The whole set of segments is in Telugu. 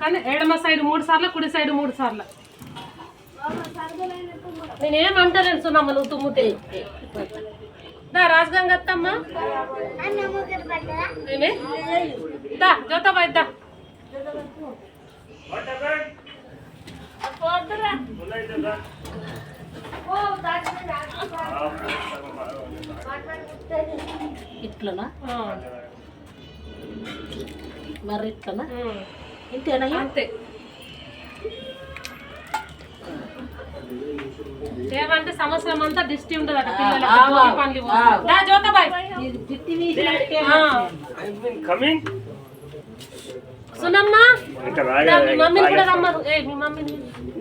కానీ ఎడమ సైడ్ మూడు సార్లు కుడి సైడ్ మూడు సార్లు. నేనేమంటలేను సున్నమ్మ నువ్వు తుమ్ముతే. దా రాజగంగ అత్తమ్మ. ఏమే? దా జ్యోత దా. ఇట్లనా? మరి ఇట్లనా? ఇంతేనా అంతే. ఏమంటే సంవత్సరం అంతా దిష్టి ఉండదట పిల్లలకి. ఆ, భోగి పండ్లు ఆ. పోసి. దా జ్యోతబాయ్ ఇది తిత్తి వీసినట్టే ఆ, కమింగ్. సునమ్మ? ఇంకా దా, మీ మమ్మీని కూడా రమ్మను. ఏ మీ మమ్మీని.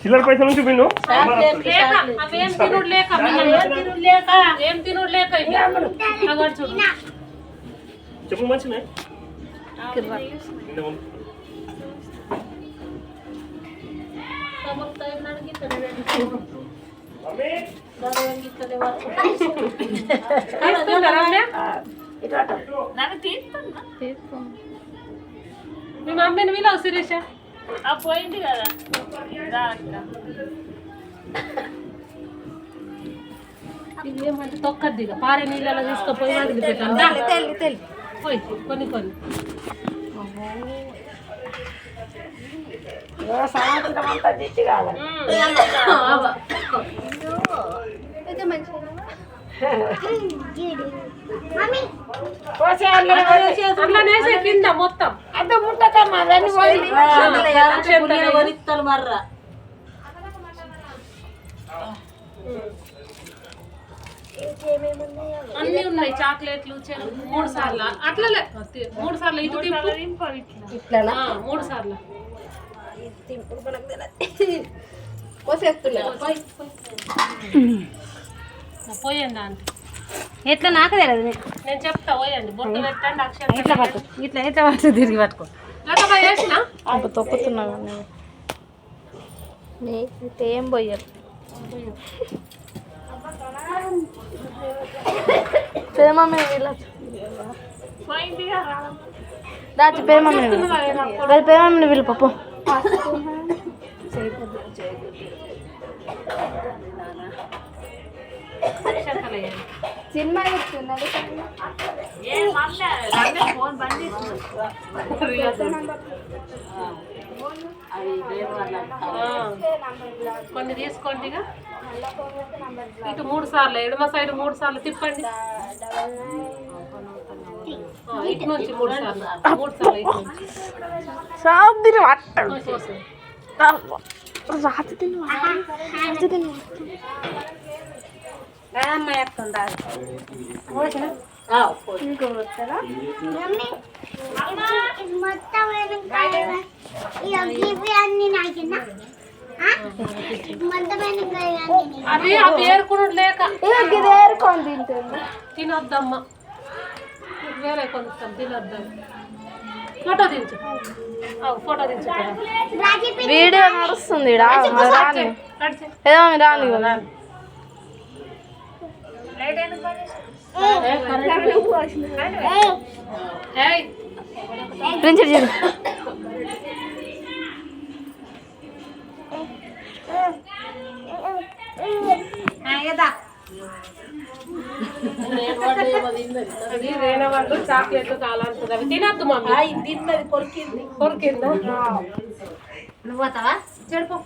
చిల్లర పైసల నుంచి విను లేక అవేం తినుడు లేక పిల్లలు. లేక ఏం తినుడు లేక ఇవి. అగో చూడు చెప్పు మంచిగా తీసుకుంటారా అమ్మే? మీ మమ్మీని వీలో శిరీష పోయింది కదా. ఇది ఏమంటే తొక్కద్ది ఇక. పారే నీళ్ళలో తీసుకుపోయి వాటికి పెట్టాలి. పోయి కొన్ని కొన్ని. కింద మొత్తం. వరిస్తారు మర్ర. అన్ని ఉన్నాయి చాక్లెట్లు మూడు సార్లు. అట్లా. మూడు సార్లు. ఇటు మూడు సార్లు పోయండి అంటే? ఎట్లా నాకు తెలియదు నేను చెప్తా పోయండి. బొట్టు పెట్టండి అక్షరం ఇట్లా పట్టు. ఇట్లా ఇట్లా పట్టు తిరిగి పట్టుకో. తొక్కుతున్నావు నీకు ఏం పోయారు వీళ్ళచ్చు. దాచి పెదమమ్మ పెదమమ్మని వీళ్ళు పప్పు సినిమా ఆ. కొన్ని తీసుకోండి ఇక ఇటు మూడు సార్లు ఎడమ సైడ్ మూడు సార్లు తిప్పండి ఆ, ఇటు నుంచి మూడు సార్లు మూడు సార్లు ఇటు నుంచి సాధిని పట్టాడు ఆ, కోసం. రాత్రి తిని రాత్రి వెనకాల అన్ని అది ఆ? పేరుకునుడు లేక. ఏరుకొని తింటుంది. తినొద్దమ్మా. వేరే కొనుక్తాం తినొద్దాం ఫోటో దించు. ఫోటో దించు వీడియో నడుస్తుంది. రాని. రాని. చూడు చాక్లెట్లు కావాలంటుంది అవి తినొద్దు మమ్మీ. తిన్నది కొరికింది. కొరికిందా? నువ్వు పోతావా? చెడుపు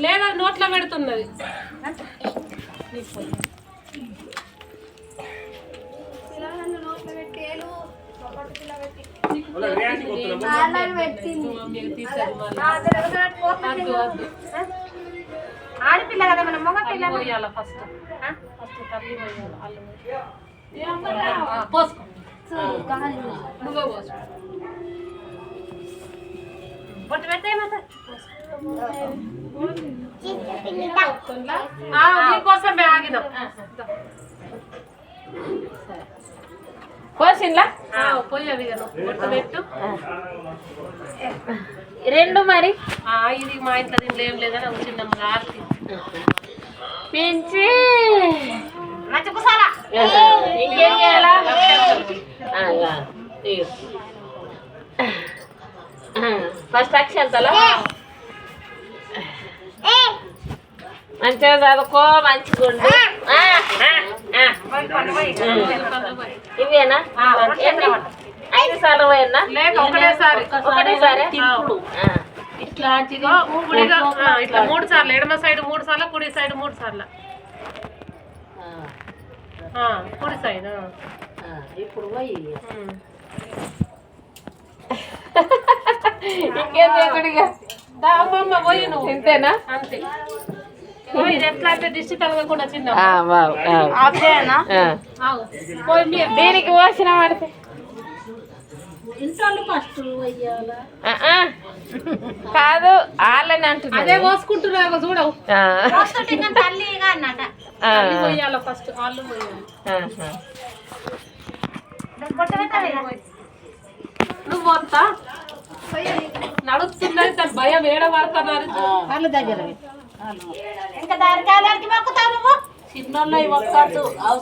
లేదా నోట్లో పెడుతున్నది. ఆడపిల్ల కదా మన మగ తల్లి పోయాల ఫస్ట్? ఫస్ట్ తల్లి పోయాల అల్లు పోసుకో. నువ్వే పోసు బొట్టు పెట్టే మాట ఆ, నీకోసమే ఆగినాం పోసిండ్లా? పోయేవి పెట్టు. రెండు మరి? ఆ, ఇది మా ఇంట్లో దీంట్లో ఏం లేదని ఒక చిన్న ఆర్తి పెంచి ఇంకేం చేయాలా. ఫస్ట్ అక్షంతలా మంచిగా చదువుకో మంచిగా ఉండు. ఇవేనా? ఎన్ని? ఐదు సార్లు ఒకటేసారి ఒకటేసారి ఇట్లా మూడు సార్లు ఎడమ సైడ్ మూడు సార్లు కుడి సైడ్ మూడు సార్లు. ఆ, కుడి సైడ్ ఇప్పుడు పోయి. ఇంకేం అమ్మమ్మ పోయి నువ్వు. ఇంతేనా? అంతే. దీనికి పోసిన పడితే ఆ, ఆ. కాదు వాళ్ళని అంటున్నా అదే పోసుకుంటున్నావు చూడవు ఆ. తల్లిగా అన్నట. ఆ. అల్లు పోయాలి ఫస్ట్ అల్లు పోయాలి? ఆహా. నువ్వు వస్తా నడుస్తున్నది భయం ఏడ పడుతున్నారు వాళ్ళ దగ్గర. ఇంకా దానికి దానికి మొక్కుతావు నువ్వు? చిన్నోళ్ళు ఒక్కడు అవసరం